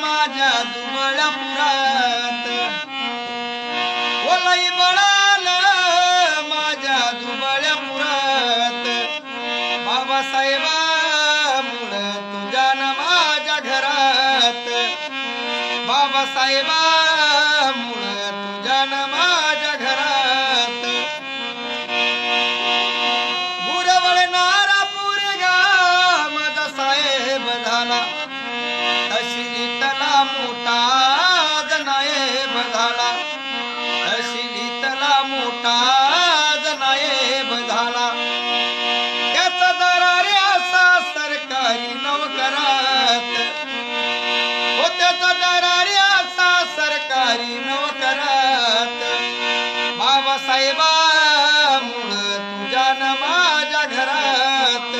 माझ्या दुबळ्या पुरात ओलाई बळाल माझ्या दुबळ्या पुरात बाबासाहेबा मुळ तुझ्या न माझ्या घरात. बाबासाहेबा मुळ तुझ्या न माझ्या घरात. गुरवळणारा पुरगा माझा साहेब झाला. बाबासाहेबा मुळ तुझ्या न माझ्या घरात.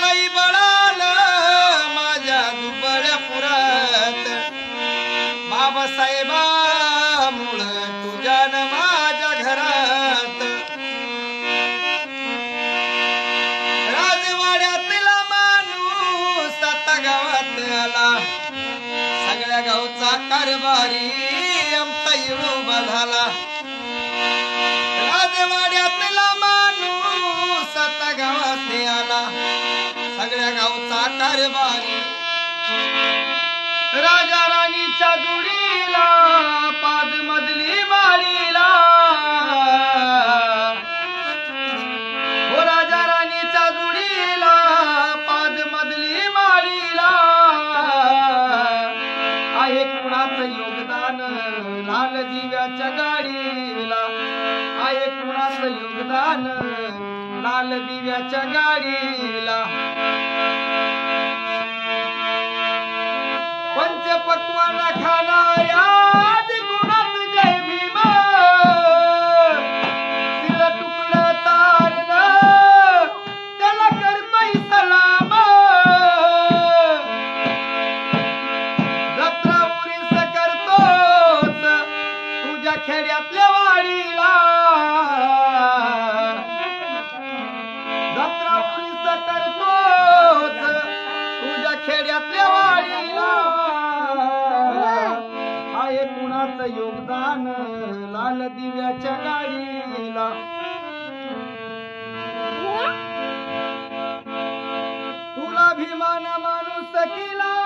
लई बळाल माझ्या दुबळ्या पुरात. बाबासाहेबा मुळ तुझ्या न माझ्या घरात. राजवाड्यातला माणूस आता गावात आला. सगळ्या गावचा कारभारी आमचा येऊबा झाला माणूस गावात आला. सगळ्या गावचा कारभारी. राजा राणीच्या जुडीला पाद मधली माळीला. हो राजा राणीच्या जुडीला पाद मधली माळीला. आहे कुणाचं योगदान? लाल दिव्याच्या गाडी योगदान लाल दिव्याच्या गाडीला. तुझ्या खेड्यातल्या वाडीला. योगदान लाल दिव्याच्या गाडीला. तुला भीमान माणूस केला.